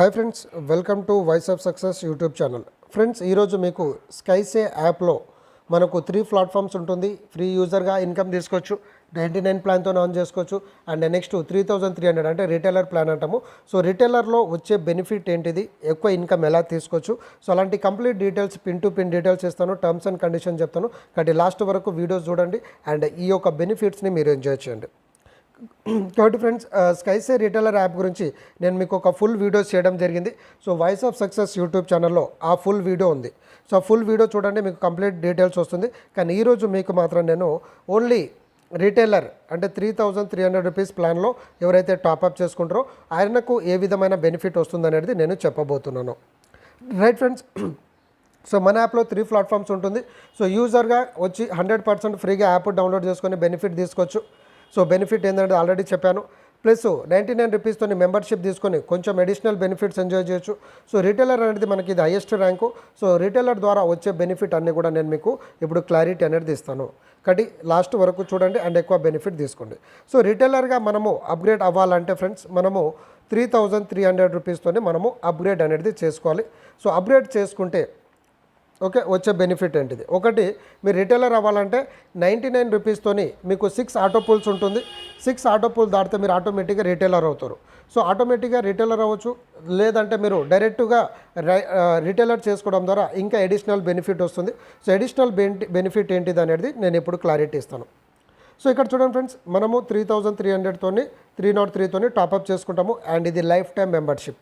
Hi friends welcome to voice of success YouTube channel friends ఈరోజు మీకు స్కైసే యాప్లో మనకు త్రీ ప్లాట్ఫామ్స్ ఉంటుంది. ఫ్రీ యూజర్గా ఇన్కమ్ తీసుకోవచ్చు నైంటీ నైన్ ప్లాన్తో ఆన్ చేసుకోవచ్చు and next three thousand three hundred అంటే రిటైలర్ ప్లాన్ అంటాము. సో రిటైలర్లో వచ్చే బెనిఫిట్ ఏంటిది? ఎక్కువ ఇన్కమ్ ఎలా తీసుకోవచ్చు? సో అలాంటి complete details pin to pin details ఇస్తాను టర్మ్స్ అండ్ కండిషన్ చెప్తాను. కాబట్టి లాస్ట్ వరకు వీడియోస్ చూడండి అండ్ ఈ యొక్క బెనిఫిట్స్ని మీరు ఎంజాయ్ చేయండి. కాబట్టి ఫ్రెండ్స్ స్కైసే రిటైలర్ యాప్ గురించి నేను మీకు ఒక ఫుల్ వీడియో చేయడం జరిగింది. So voice of success YouTube ఛానల్లో ఆ ఫుల్ వీడియో ఉంది. సో ఫుల్ వీడియో చూడండి మీకు కంప్లీట్ డీటెయిల్స్ వస్తుంది. కానీ ఈరోజు మీకు మాత్రం నేను ఓన్లీ రిటైలర్ అంటే three thousand three hundred rupees ప్లాన్లో ఎవరైతే టాప్అప్ చేసుకుంటారో ఆయనకు ఏ విధమైన బెనిఫిట్ వస్తుందనేది నేను చెప్పబోతున్నాను. రైట్ ఫ్రెండ్స్ సో మన యాప్లో త్రీ ప్లాట్ఫామ్స్ ఉంటుంది. సో యూజర్గా వచ్చి హండ్రెడ్ పర్సెంట్ ఫ్రీగా యాప్ డౌన్లోడ్ చేసుకొని బెనిఫిట్ తీసుకోవచ్చు. సో బెనిఫిట్ ఏంటంటే ఆల్రెడీ చెప్పాను. ప్లస్ నైంటీ నైన్ రూపీస్తో మెంబర్షిప్ తీసుకొని కొంచెం అడిషనల్ బెనిఫిట్స్ ఎంజాయ్ చేయొచ్చు. సో రిటైలర్ అనేది మనకి ఇది హైయెస్ట్ ర్యాంకు. సో రిటైలర్ ద్వారా వచ్చే బెనిఫిట్ అన్నీ కూడా నేను మీకు ఇప్పుడు క్లారిటీ అనేది ఇస్తాను. కాబట్టి లాస్ట్ వరకు చూడండి అండ్ ఎక్కువ బెనిఫిట్ తీసుకోండి. సో రిటైలర్గా మనము అప్గ్రేడ్ అవ్వాలంటే ఫ్రెండ్స్ మనము త్రీ థౌజండ్ త్రీ హండ్రెడ్ రూపీస్తోనే మనము అప్గ్రేడ్ అనేది చేసుకోవాలి. సో అప్గ్రేడ్ చేసుకుంటే ఓకే వచ్చే బెనిఫిట్ ఏంటిది? ఒకటి మీరు రిటైలర్ అవ్వాలంటే నైంటీ నైన్ రూపీస్తోని మీకు సిక్స్ ఆటో పూల్స్ ఉంటుంది. సిక్స్ ఆటో పూల్ దాటితే మీరు ఆటోమేటిక్గా రిటైలర్ అవుతారు. సో ఆటోమేటిక్గా రిటైలర్ అవ్వచ్చు లేదంటే మీరు డైరెక్ట్గా రిటైలర్ చేసుకోవడం ద్వారా ఇంకా అడిషనల్ బెనిఫిట్ వస్తుంది. సో అడిషనల్ బెనిఫిట్ ఏంటిది అనేది నేను ఇప్పుడు క్లారిటీ ఇస్తాను. సో ఇక్కడ చూడండి ఫ్రెండ్స్ మనము త్రీ థౌజండ్ త్రీ హండ్రెడ్తోని త్రీ నాట్ త్రీతోని టాప్అప్ చేసుకుంటాము. అండ్ ఇది లైఫ్ టైం మెంబర్షిప్.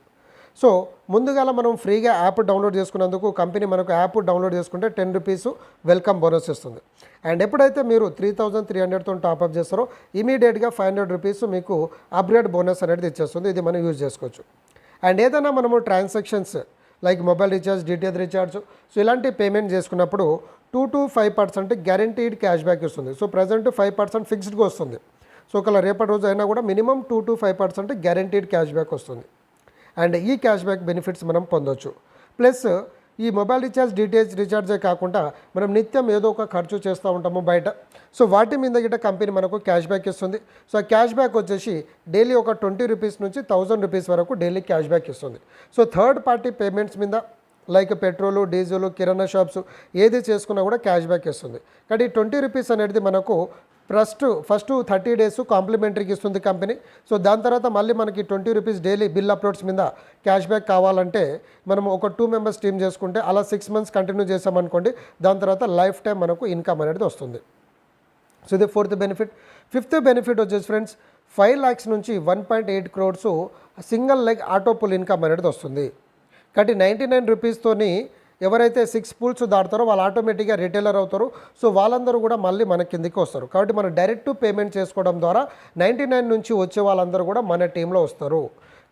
సో ముందుగా మనం ఫ్రీగా యాప్ డౌన్లోడ్ చేసుకున్నందుకు కంపెనీ మనకు యాప్ డౌన్లోడ్ చేసుకుంటే టెన్ రూపీస్ వెల్కమ్ బోనస్ ఇస్తుంది. అండ్ ఎప్పుడైతే మీరు త్రీ థౌజండ్ త్రీ హండ్రెడ్తో టాప్అప్ చేస్తారో ఇమీడియట్గా ఫైవ్ హండ్రెడ్ రూపీస్ మీకు అప్గ్రేడ్ బోనస్ అనేది ఇచ్చేస్తుంది ఇది మనం యూజ్ చేసుకోవచ్చు. అండ్ ఏదైనా మనము transactions like mobile recharge DTS recharge so ఇలాంటి పేమెంట్ చేసుకున్నప్పుడు two to five percent guaranteed cash back ఇస్తుంది. సో ప్రజెంట్ ఫైవ్ పర్సెంట్ ఫిక్స్డ్గా వస్తుంది. సో ఒకవేళ రేపటి రోజు అయినా కూడా minimum two to five percent guaranteed cash back వస్తుంది. అండ్ ఈ క్యాష్ బ్యాక్ బెనిఫిట్స్ మనం పొందొచ్చు. ప్లస్ ఈ మొబైల్ రీఛార్జ్ డీటెయిల్స్ రీఛార్జే కాకుండా మనం నిత్యం ఏదో ఒక ఖర్చు చేస్తూ ఉంటాము బయట. సో వాటి మీద గిట్ట కంపెనీ మనకు క్యాష్ బ్యాక్ ఇస్తుంది. సో ఆ క్యాష్ బ్యాక్ వచ్చేసి డైలీ ఒక ట్వంటీ రూపీస్ నుంచి థౌజండ్ రూపీస్ వరకు డైలీ క్యాష్ బ్యాక్ ఇస్తుంది. సో థర్డ్ పార్టీ పేమెంట్స్ మీద లైక్ పెట్రోలు డీజిల్ కిరాణా షాప్స్ ఏది చేసుకున్నా కూడా క్యాష్ బ్యాక్ ఇస్తుంది. కానీ ట్వంటీ రూపీస్ అనేది మనకు ఫస్ట్ ఫస్ట్ థర్టీ డేస్ కాంప్లిమెంటరీకి ఇస్తుంది కంపెనీ. సో దాని తర్వాత మళ్ళీ మనకి twenty rupees daily bill uploads మీద క్యాష్ బ్యాక్ కావాలంటే మనం ఒక టూ మెంబర్స్ టీమ్ చేసుకుంటే అలా సిక్స్ మంత్స్ కంటిన్యూ చేసామనుకోండి దాని తర్వాత లైఫ్ టైం మనకు ఇన్కమ్ అనేది వస్తుంది. సో ఇది ఫోర్త్ బెనిఫిట్. ఫిఫ్త్ బెనిఫిట్ వచ్చేసి ఫ్రెండ్స్ ఫైవ్ ల్యాక్స్ నుంచి one point eight crores single leg auto pool income అనేది వస్తుంది. కాబట్టి నైంటీ నైన్ రూపీస్తోని ఎవరైతే సిక్స్ పూల్స్ దాటుతారో వాళ్ళు ఆటోమేటిక్గా రిటైలర్ అవుతారు. సో వాళ్ళందరూ కూడా మళ్ళీ మన కిందికి వస్తారు. కాబట్టి మనం డైరెక్ట్ పేమెంట్ చేసుకోవడం ద్వారా నైంటీ నైన్ నుంచి వచ్చే వాళ్ళందరూ కూడా మన టీంలో వస్తారు.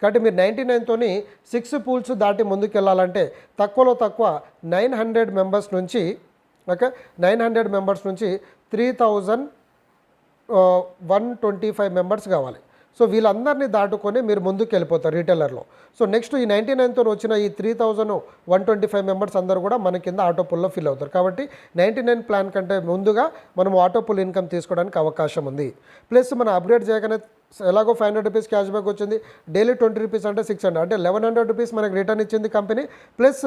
కాబట్టి మీరు నైంటీ నైన్తోని సిక్స్ పూల్స్ దాటి ముందుకెళ్ళాలంటే తక్కువలో తక్కువ నైన్ హండ్రెడ్ మెంబర్స్ నుంచి ఓకే నైన్ హండ్రెడ్ మెంబర్స్ నుంచి three thousand one twenty five members కావాలి. సో వీళ్ళందరినీ దాటుకొని మీరు ముందుకు వెళ్ళిపోతారు రీటైలర్లో. సో నెక్స్ట్ ఈ నైంటీ నైన్తో వచ్చిన ఈ three thousand one twenty five members అందరూ కూడా మన కింద ఆటో పుల్లో ఫిల్ అవుతారు. కాబట్టి నైంటీ నైన్ ప్లాన్ కంటే ముందుగా మనం ఆటో పుల్ ఇన్కమ్ తీసుకోవడానికి అవకాశం ఉంది. ప్లస్ మనం అప్గ్రేడ్ చేయగానే ఎలాగో five hundred rupees cash back వచ్చింది. డైలీ ట్వంటీ రూపీస్ అంటే సిక్స్ హండ్రెడ్. అంటే లెవెన్ హండ్రెడ్ రూపీస్ మనకి రిటర్న్ ఇచ్చింది కంపెనీ. ప్లస్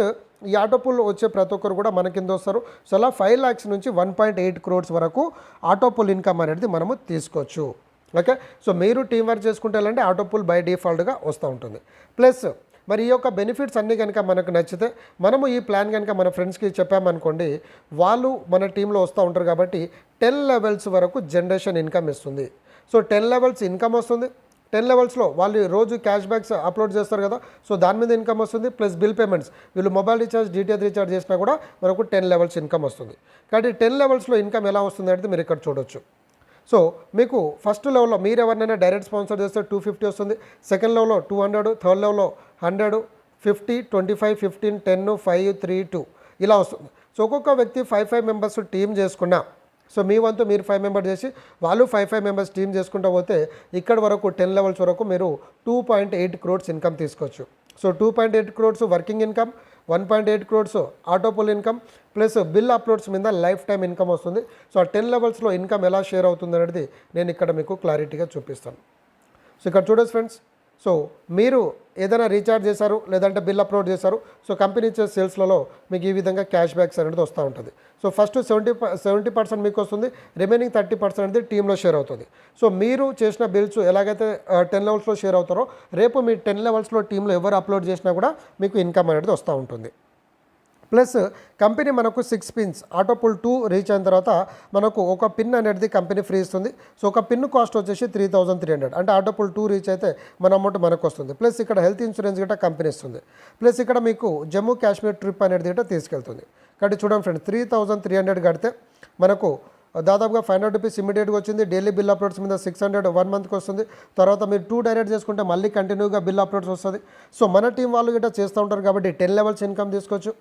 ఈ ఆటో పుల్ వచ్చే ప్రతి ఒక్కరు కూడా మన కింద వస్తారు. సో అలా ఫైవ్ ల్యాక్స్ నుంచి వన్ పాయింట్ ఎయిట్ క్రోడ్స్ వరకు ఆటో పుల్ ఇన్కమ్ అనేది మనము తీసుకోవచ్చు. ఓకే? సో మీరు టీం వర్క్ చేసుకుంటే ఆటో పూల్ బై డిఫాల్ట్గా వస్తూ ఉంటుంది. ప్లస్ మరి ఈ యొక్క బెనిఫిట్స్ అన్నీ కనుక మనకు నచ్చితే మనము ఈ ప్లాన్ కనుక మన ఫ్రెండ్స్కి చెప్పామనుకోండి వాళ్ళు మన టీంలో వస్తూ ఉంటారు కాబట్టి టెన్ లెవెల్స్ వరకు జనరేషన్ ఇన్కమ్ ఇస్తుంది. సో టెన్ లెవెల్స్ ఇన్కమ్ వస్తుంది. టెన్ లెవెల్స్లో వాళ్ళు రోజు క్యాష్ బ్యాక్స్ అప్లోడ్ చేస్తారు కదా సో దాని మీద ఇన్కమ్ వస్తుంది. ప్లస్ బిల్ పేమెంట్స్ వీళ్ళు మొబైల్ రీఛార్జ్ డీటీఎస్ రీఛార్జ్ చేసినా కూడా మనకు టెన్ లెవెల్స్ ఇన్కమ్ వస్తుంది. కాబట్టి టెన్ లెవెల్స్లో ఇన్కమ్ ఎలా వస్తుంది అనేది మీరు ఇక్కడ చూడొచ్చు. సో మీకు ఫస్ట్ లెవెల్లో మీరు ఎవరినైనా డైరెక్ట్ స్పాన్సర్ చేస్తే టూ ఫిఫ్టీ వస్తుంది. సెకండ్ లెవెల్లో టూ హండ్రెడ్ థర్డ్ లెవెల్లో hundred fifty twenty five fifteen ten five three two ఇలా వస్తుంది. సో ఒక్కొక్క వ్యక్తి ఫైవ్ ఫైవ్ మెంబర్స్ టీం చేసుకున్నా సో మీ వంతు మీరు ఫైవ్ మెంబర్ చేసి వాళ్ళు ఫైవ్ ఫైవ్ మెంబర్స్ టీం చేసుకుంటూ పోతే ఇక్కడ వరకు టెన్ లెవెల్స్ వరకు మీరు two point eight crores income తీసుకోవచ్చు. So two point eight crores working income one point eight crores auto pool income plus bill uploads మీద లైఫ్ టైం ఇన్కమ్ వస్తుంది. So ఆ టెన్ లెవెల్స్లో ఇన్కమ్ ఎలా షేర్ అవుతుంది అనేది నేను ఇక్కడ మీకు క్లారిటీగా చూపిస్తాను. సో ఇక్కడ చూడొచ్చు ఫ్రెండ్స్ సో మీరు ఏదైనా రీఛార్జ్ చేశారు లేదంటే బిల్ అప్లోడ్ చేశారు సో కంపెనీ ఇచ్చే సేల్స్లలో మీకు ఈ విధంగా క్యాష్ బ్యాక్స్ అనేది వస్తూ ఉంటుంది. So first seventy seventy percent మీకు వస్తుంది రిమైనింగ్ థర్టీ పర్సెంట్ అనేది టీంలో షేర్ అవుతుంది. సో మీరు చేసిన బిల్స్ ఎలాగైతే టెన్ లెవెల్స్లో షేర్ అవుతారో రేపు మీ టెన్ లెవెల్స్లో టీంలో ఎవరు అప్లోడ్ చేసినా కూడా మీకు ఇన్కమ్ అనేది వస్తూ ఉంటుంది. ప్లస్ కంపెనీ మనకు six pins auto pool two reach అయిన తర్వాత మనకు ఒక పిన్ అనేది కంపెనీ ఫ్రీ ఇస్తుంది. సో ఒక పిన్ కాస్ట్ వచ్చేసి త్రీ థౌసండ్ త్రీ హండ్రెడ్ అంటే ఆటో పుల్ టూ రీచ్ అయితే మన అమౌంట్ మనకు వస్తుంది. ప్లస్ ఇక్కడ హెల్త్ ఇన్సూరెన్స్ గిట్ట కంపెనీ ఇస్తుంది. ప్లస్ ఇక్కడ మీకు జమ్మూ కాశ్మీర్ ట్రిప్ అనేది గిట్ట తీసుకెళ్తుంది. కాబట్టి చూడండి friend three thousand three hundred కడితే మనకు దాదాపుగా ఫైవ్ హండ్రెడ్ రూపీస్ ఇమీడియట్గా వచ్చింది. డైలీ బిల్ అప్లోడ్స్ మీద సిక్స్ హండ్రెడ్ వన్ మంత్కి వస్తుంది. తర్వాత మీరు టూ డైరెక్ట్ చేసుకుంటే మళ్ళీ కంటిన్యూగా బిల్ అప్లోడ్స్ వస్తుంది. సో మన టీం వాళ్ళు గిట్ట చేస్తూ ఉంటారు కాబట్టి టెన్ లెవెల్స్ ఇన్కమ్ తీసుకోవచ్చు.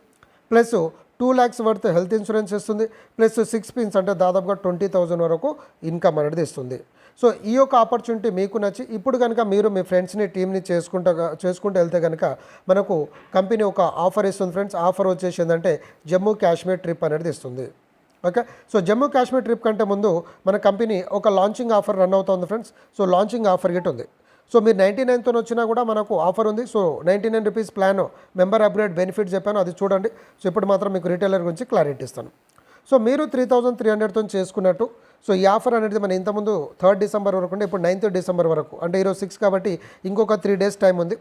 Plus two lakhs worth health insurance ఇస్తుంది. ప్లస్ సిక్స్ పిన్స్ అంటే దాదాపుగా ట్వంటీ థౌజండ్ వరకు ఇన్కమ్ అనేది ఇస్తుంది. సో ఈ యొక్క ఆపర్చునిటీ మీకు నచ్చి ఇప్పుడు కనుక మీరు మీ ఫ్రెండ్స్ని టీమ్ని చేసుకుంటా చేసుకుంటూ వెళ్తే కనుక మనకు కంపెనీ ఒక ఆఫర్ ఇస్తుంది ఫ్రెండ్స్. ఆఫర్ వచ్చేసి ఏంటంటే జమ్మూ కాశ్మీర్ ట్రిప్ అనేది ఇస్తుంది. Okay? So Jammu Kashmir trip కంటే ముందు మన కంపెనీ ఒక లాంచింగ్ ఆఫర్ రన్ అవుతుంది ఫ్రెండ్స్. సో లాంచింగ్ ఆఫర్ గిట్ ఉంది సో మీరు నైంటీ నైన్తో వచ్చినా కూడా మనకు ఆఫర్ ఉంది. So ninety nine rupees plan member upgrade benefit చెప్పాను అది చూడండి. సో ఇప్పుడు మాత్రం మీకు రిటైలర్ గురించి క్లారిటీ ఇస్తాను. సో మీరు త్రీ థౌజండ్ త్రీ హండ్రెడ్తో చేసుకున్నట్టు సో ఈ ఆఫర్ అనేది మన ఇంతకుముందు థర్డ్ డిసెంబర్ వరకు ఉంటే ఇప్పుడు నైన్త్ డిసెంబర్ వరకు. అంటే ఈరోజు సిక్స్ కాబట్టి ఇంకొక త్రీ డేస్ టైం ఉంది.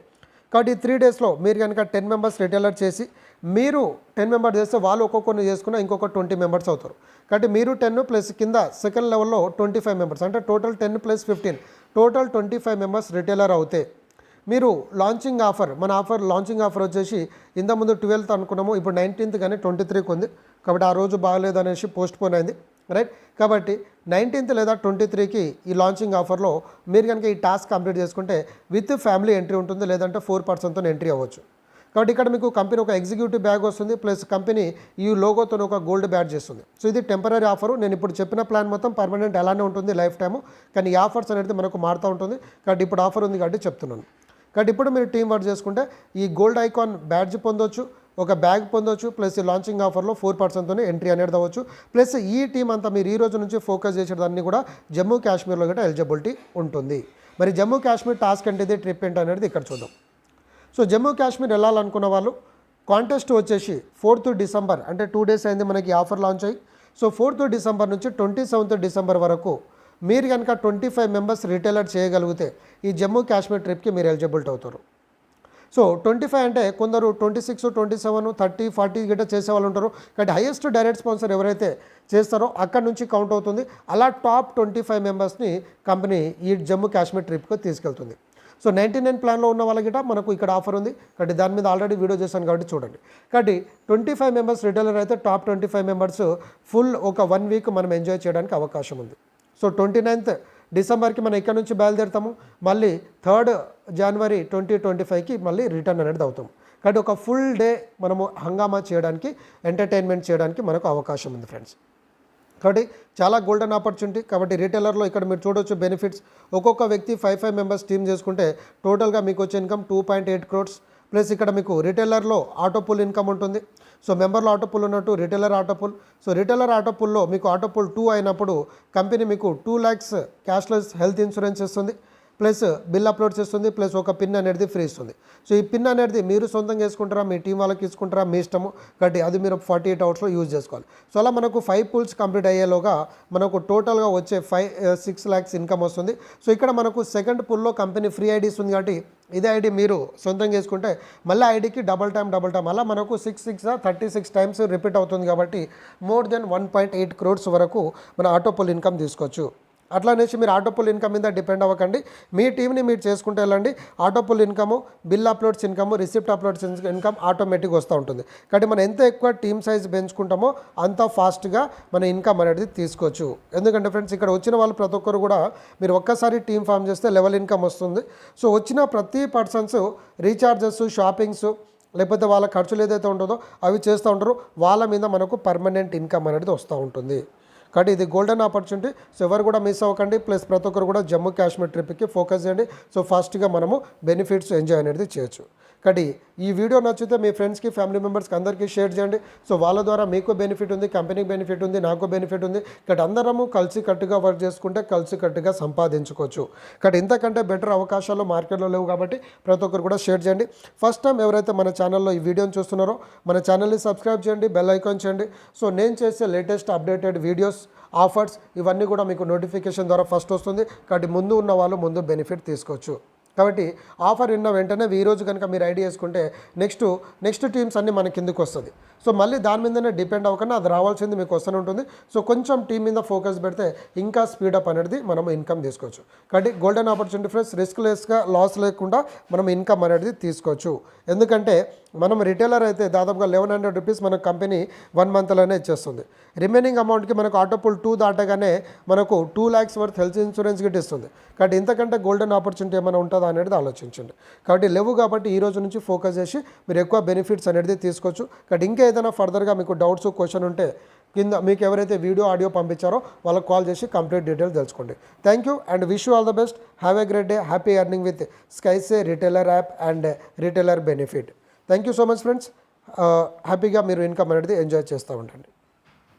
కాబట్టి ఈ త్రీ డేస్లో మీరు కనుక టెన్ మెంబర్స్ రిటైలర్ చేసి మీరు టెన్ మెంబర్స్ చేస్తే వాళ్ళు ఒక్కొక్కరిని చేసుకున్న ఇంకొక ట్వంటీ మెంబర్స్ అవుతారు. కాబట్టి మీరు టెన్ ప్లస్ కింద సెకండ్ లెవెల్లో ట్వంటీ ఫైవ్ మెంబర్స్ అంటే total ten plus fifteen. Total twenty five members retailer అవుతే మీరు లాంచింగ్ ఆఫర్ మన ఆఫర్ లాంచింగ్ ఆఫర్ వచ్చేసి ఇంతకుముందు ట్వెల్త్ అనుకున్నాము ఇప్పుడు నైన్టీన్త్ కానీ ట్వంటీ త్రీకి ఉంది. కాబట్టి ఆ రోజు బాగలేదు అనేసి పోస్ట్ పోన్ అయింది. రైట్ కాబట్టి నైన్టీన్త్ లేదా ట్వంటీ త్రీకి ఈ లాంచింగ్ ఆఫర్లో మీరు కనుక ఈ టాస్క్ కంప్లీట్ చేసుకుంటే విత్ ఫ్యామిలీ ఎంట్రీ ఉంటుంది లేదంటే ఫోర్ పర్సన్తో ఎంట్రీ అవ్వచ్చు. కాబట్టి ఇక్కడ మీకు కంపెనీ ఒక ఎగ్జిక్యూటివ్ బ్యాగ్ వస్తుంది ప్లస్ కంపెనీ ఈ లోగోతో ఒక గోల్డ్ బ్యాడ్ చేస్తుంది. సో ఇది టెంపరీ ఆఫర్. నేను ఇప్పుడు చెప్పిన ప్లాన్ మొత్తం పర్మనెంట్ అలానే ఉంటుంది లైఫ్ టైము కానీ ఈ ఆఫర్స్ అనేది మనకు మారుతూ ఉంటుంది. కాబట్టి ఇప్పుడు ఆఫర్ ఉంది కాబట్టి చెప్తున్నాను. కాబట్టి ఇప్పుడు మీరు టీం వర్క్ చేసుకుంటే ఈ గోల్డ్ ఐకాన్ బ్యాడ్జ్ పొందొచ్చు ఒక బ్యాగ్ పొందొచ్చు ప్లస్ ఈ లాంచింగ్ ఆఫర్లో ఫోర్ పర్సెంట్తోనే ఎంట్రీ అనేది అవ్వచ్చు ప్లస్ ఈ టీం అంతా మీరు ఈ రోజు నుంచి ఫోకస్ చేసేదాన్ని కూడా జమ్మూ కాశ్మీర్లో కూడా ఎలిజిబిలిటీ ఉంటుంది. మరి జమ్మూ కాశ్మీర్ టాస్క్ అంటే ట్రిప్ ఏంటి అనేది ఇక్కడ చూద్దాం. సో జమ్మూ కాశ్మీర్ వెళ్ళాలనుకున్న వాళ్ళు కాంటెస్ట్ వచ్చేసి ఫోర్త్ డిసెంబర్ అంటే టూ డేస్ అయింది మనకి ఆఫర్ లాంచ్ అయ్యి. సో ఫోర్త్ డిసెంబర్ నుంచి ట్వంటీ సెవెంత్ డిసెంబర్ వరకు మీరు కనుక ట్వంటీ ఫైవ్ మెంబర్స్ రిటైలర్ చేయగలిగితే ఈ జమ్మూ కాశ్మీర్ ట్రిప్కి మీరు ఎలిజిబిలిటీ అవుతారు. సో ట్వంటీ ఫైవ్ అంటే కొందరు twenty six twenty seven thirty forty గిట్ట చేసే వాళ్ళు ఉంటారు. కానీ హైయెస్ట్ డైరెక్ట్ స్పాన్సర్ ఎవరైతే చేస్తారో అక్కడ నుంచి కౌంట్ అవుతుంది. అలా టాప్ ట్వంటీ ఫైవ్ మెంబర్స్ని కంపెనీ ఈ జమ్మూ కాశ్మీర్ ట్రిప్కి తీసుకెళ్తుంది. సో నైంటీ నైన్ ప్లాన్లో ఉన్న వాళ్ళకి మనకు ఇక్కడ ఆఫర్ ఉంది. కాబట్టి దాని మీద ఆల్రెడీ వీడియో చేశాను కాబట్టి చూడండి. కాబట్టి ట్వంటీ ఫైవ్ మెంబర్స్ రిటైలర్ అయితే top twenty five members full ఒక వన్ వీక్ మనం ఎంజాయ్ చేయడానికి అవకాశం ఉంది. సో ట్వంటీ నైన్త్ డిసెంబర్కి మనం ఇక్కడ నుంచి బయలుదేరుతాము. మళ్ళీ థర్డ్ జనవరి ట్వంటీ ట్వంటీ ఫైవ్కి మళ్ళీ రిటర్న్ అనేది అవుతాము. కాబట్టి ఒక ఫుల్ డే మనము హంగామా చేయడానికి ఎంటర్టైన్మెంట్ చేయడానికి మనకు అవకాశం ఉంది ఫ్రెండ్స్. కాబట్టి చాలా గోల్డెన్ ఆపర్చునిటీ కాబట్టి రిటైలర్లో ఇక్కడ మీరు చూడొచ్చు బెనిఫిట్స్ ఒక్కొక్క వ్యక్తి ఫైవ్ ఫైవ్ మెంబర్స్ టీమ్ చేసుకుంటే టోటల్గా మీకు వచ్చే income two point eight crores plus ఇక్కడ మీకు రిటైలర్లో ఆటో పుల్ ఇన్కమ్ ఉంటుంది. సో మెంబర్లో ఆటో పుల్ ఉన్నట్టు retailer auto pool so retailer auto పుల్లో మీకు ఆటో పుల్ టూ అయినప్పుడు కంపెనీ మీకు two lakhs cashless health insurance ఇస్తుంది. ప్లస్ బిల్ అప్లోడ్ చేస్తుంది ప్లస్ ఒక పిన్ అనేది ఫ్రీ ఇస్తుంది. సో ఈ పిన్ అనేది మీరు సొంతంగా వేసుకుంటారా మీ టీం వాళ్ళకి తీసుకుంటారా మీ ఇష్టము కాబట్టి అది మీరు ఫార్టీ ఎయిట్ అవర్స్లో యూజ్ చేసుకోవాలి. సో అలా మనకు ఫైవ్ పూల్స్ కంప్లీట్ అయ్యేలోగా మనకు టోటల్గా వచ్చే ఫైవ్ సిక్స్ ల్యాక్స్ ఇన్కమ్ వస్తుంది. సో ఇక్కడ మనకు సెకండ్ పూల్లో కంపెనీ ఫ్రీ ఐడి ఉంది కాబట్టి ఇదే ఐడి మీరు సొంతంగా చేసుకుంటే మళ్ళీ ఐడికి డబల్ టైం డబల్ టైం అలా మనకు six six thirty six times repeat అవుతుంది కాబట్టి more than one point eight crores వరకు మన ఆటోపుల్ ఇన్కమ్ తీసుకోవచ్చు. అట్లా అనేసి మీరు ఆటోపుల్ ఇన్కమ్ మీద డిపెండ్ అవ్వకండి. మీ టీంని మీరు చేసుకుంటే వెళ్ళండి. Auto pool income bill uploads income receipt uploads income automatic వస్తూ ఉంటుంది. కాబట్టి మనం ఎంత ఎక్కువ టీమ్ సైజ్ పెంచుకుంటామో అంత ఫాస్ట్గా మన ఇన్కమ్ అనేది తీసుకోవచ్చు. ఎందుకంటే ఫ్రెండ్స్ ఇక్కడ వచ్చిన వాళ్ళు ప్రతి ఒక్కరు కూడా మీరు ఒక్కసారి టీమ్ ఫామ్ చేస్తే లెవెల్ ఇన్కమ్ వస్తుంది. సో వచ్చిన ప్రతి పర్సన్స్ రీఛార్జెస్ షాపింగ్స్ లేకపోతే వాళ్ళ ఖర్చులు ఏదైతే ఉంటుందో అవి చేస్తూ ఉంటారో. వాళ్ళ మీద మనకు పర్మనెంట్ ఇన్కమ్ అనేది వస్తూ ఉంటుంది. కాబట్టి ఇది గోల్డెన్ ఆపర్చునిటీ సో ఎవరు కూడా మిస్ అవ్వకండి. ప్లస్ ప్రతి ఒక్కరు కూడా జమ్మూ కాశ్మీర్ ట్రిప్కి ఫోకస్ చేయండి. సో ఫాస్ట్గా మనము బెనిఫిట్స్ ఎంజాయ్ అనేది చేయొచ్చు. కాబట్టి ఈ వీడియో నచ్చితే మీ ఫ్రెండ్స్కి ఫ్యామిలీ మెంబర్స్కి అందరికీ షేర్ చేయండి. సో వాళ్ళ ద్వారా మీకు బెనిఫిట్ ఉంది కంపెనీకి బెనిఫిట్ ఉంది నాకు బెనిఫిట్ ఉంది. ఇక్కడ అందరము కలిసి కట్టుగా వర్క్ చేసుకుంటే కలిసి కట్టుగా సంపాదించుకోవచ్చు. ఇక్కడ ఇంతకంటే బెటర్ అవకాశాలు మార్కెట్లో లేవు కాబట్టి ప్రతి ఒక్కరు కూడా షేర్ చేయండి. ఫస్ట్ టైం ఎవరైతే మన ఛానల్లో ఈ వీడియోని చూస్తున్నారో మన ఛానల్ని సబ్స్క్రైబ్ చేయండి బెల్ ఐకాన్ చేయండి. సో నేను చేసే లేటెస్ట్ అప్డేటెడ్ వీడియోస్ ఆఫర్స్ ఇవన్నీ కూడా మీకు నోటిఫికేషన్ ద్వారా ఫస్ట్ వస్తుంది. కాబట్టి ముందు ఉన్న వాళ్ళు ముందు బెనిఫిట్ తీసుకోవచ్చు. కాబట్టి ఆఫర్ విన్న వెంటనే ఈ రోజు కనుక మీరు ఐడి చేసుకుంటే నెక్స్ట్ నెక్స్ట్ టీమ్స్ అన్నీ మన కిందకు వస్తుంది. సో మళ్ళీ దాని మీదనే డిపెండ్ అవ్వకుండా అది రావాల్సింది మీకు వస్తూనే ఉంటుంది. సో కొంచెం టీం మీద ఫోకస్ పెడితే ఇంకా స్పీడప్ అనేది మనం ఇన్కమ్ తీసుకోవచ్చు. కాబట్టి గోల్డెన్ ఆపర్చునిటీ ఫ్రెండ్స్ రిస్క్ లెస్గా లాస్ లేకుండా మనం ఇన్కమ్ అనేది తీసుకోవచ్చు. ఎందుకంటే మనం రిటైలర్ అయితే దాదాపుగా లెవెన్ హండ్రెడ్ రూపీస్ మన కంపెనీ వన్ మంత్లోనే ఇచ్చేస్తుంది. రిమైనింగ్ అమౌంట్కి మనకు ఆటోపుల్ టూ దాటగానే మనకు two lakhs worth health insurance Git ఇస్తుంది. కాబట్టి ఇంతకంటే గోల్డెన్ ఆపర్చునిటీ ఏమైనా ఉంటుందా అనేది ఆలోచించండి. కాబట్టి లేవు కాబట్టి ఈ రోజు నుంచి ఫోకస్ చేసి మీరు ఎక్కువ బెనిఫిట్స్ అనేది తీసుకోవచ్చు. కాబట్టి ఇంకా ఏదైనా ఫర్దర్గా మీకు డౌట్స్ క్వశ్చన్ ఉంటే కింద మీకు ఎవరైతే వీడియో ఆడియో పంపించారో వాళ్ళకి కాల్ చేసి కంప్లీట్ డీటెయిల్స్ తెలుసుకోండి. Thank you and wish you all the best have a great day happy earning with స్కైసే retailer app and retailer benefit thank you so much friends. హ్యాపీగా మీరు ఇన్కమ్ అనేది enjoy చేస్తూ ఉండండి.